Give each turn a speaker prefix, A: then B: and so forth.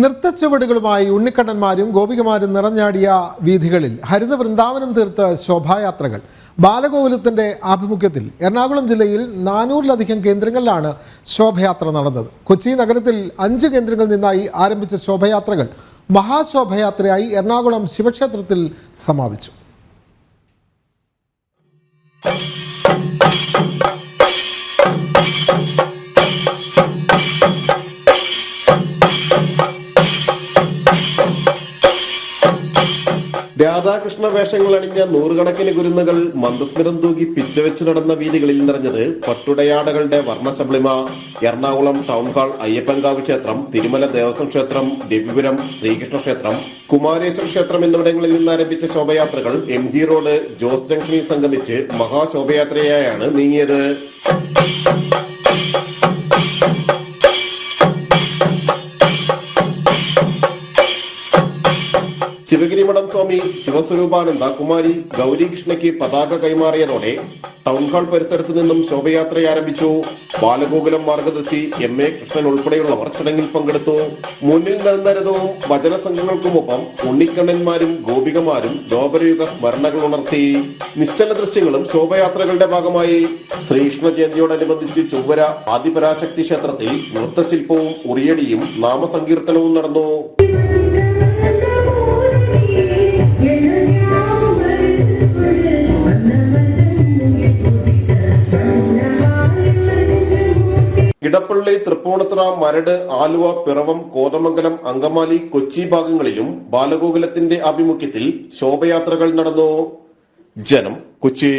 A: നൃത്തച്ചുവടുകളുമായി ഉണ്ണിക്കണ്ണന്മാരും ഗോപികമാരും നിറഞ്ഞാടിയ വീഥികളിൽ ഹരിത വൃന്ദാവനം തീർത്ത ശോഭായാത്രകൾ. ബാലഗോകുലത്തിന്റെ ആഭിമുഖ്യത്തിൽ എറണാകുളം ജില്ലയിൽ നാനൂറിലധികം കേന്ദ്രങ്ങളിലാണ് ശോഭയാത്ര നടന്നത്. കൊച്ചി നഗരത്തിൽ അഞ്ച് കേന്ദ്രങ്ങളിൽ നിന്നായി ആരംഭിച്ച ശോഭയാത്രകൾ മഹാശോഭയാത്രയായി എറണാകുളം ശിവക്ഷേത്രത്തിൽ സമാപിച്ചു.
B: രാധാകൃഷ്ണ വേഷങ്ങൾ അണിഞ്ഞ നൂറുകണക്കിന് കുരുന്നുകൾ മന്ദസ്മിരം തൂകി പിച്ചവെച്ച് നടന്ന വീതികളിൽ നിറഞ്ഞത് പട്ടുടയാടകളുടെ വർണശബളിമ എറണാകുളം ടൗൺ ഹാൾ അയ്യപ്പൻകാവ് ക്ഷേത്രം തിരുമല ദേവസ്വം ക്ഷേത്രം രവിപുരം ശ്രീകൃഷ്ണ ക്ഷേത്രം കുമാരേശ്വര ക്ഷേത്രം എന്നിവിടങ്ങളിൽ നിന്ന് ആരംഭിച്ച ശോഭയാത്രകൾ എം ജി റോഡ് ജോസ് ജംഗ്ഷനിൽ സംഗമിച്ച് മഹാശോഭയാത്രയായാണ് നീങ്ങിയത്. ശിവഗിരിമഠം സ്വാമി ശിവസ്വരൂപാനന്ദ കുമാരി ഗൗരികൃഷ്ണയ്ക്ക് പതാക കൈമാറിയതോടെ ടൗൺ ഹാൾ പരിസരത്ത് നിന്നും ശോഭയാത്ര ആരംഭിച്ചു. ബാലഗോകുലം മാർഗദർശി എം എ കൃഷ്ണൻ ഉൾപ്പെടെയുള്ളവർ ചടങ്ങിൽ പങ്കെടുത്തു. മുന്നിൽ നിരന്തരതവും രഥവും വചന സംഘങ്ങൾക്കുമൊപ്പം ഉണ്ണിക്കണ്ണന്മാരും ഗോപികമാരും ലോകരയുഗ സ്മരണകൾ ഉണർത്തി. നിശ്ചല ദൃശ്യങ്ങളും ശോഭയാത്രകളുടെ ഭാഗമായി. ശ്രീകൃഷ്ണ ജയന്തിയോടനുബന്ധിച്ച് ചൊവ്വര ആദിപരാശക്തി ക്ഷേത്രത്തിൽ നൃത്തശില്പവും ഉറിയടിയും നാമസങ്കീർത്തനവും നടന്നു. ഇടപ്പള്ളി തൃപ്പൂണിത്തുറ മരട് ആലുവ പിറവം കോതമംഗലം അങ്കമാലി കൊച്ചി ഭാഗങ്ങളിലും ബാലഗോകുലത്തിന്റെ ആഭിമുഖ്യത്തിൽ ശോഭയാത്രകൾ നടന്നു. ജനം കൊച്ചി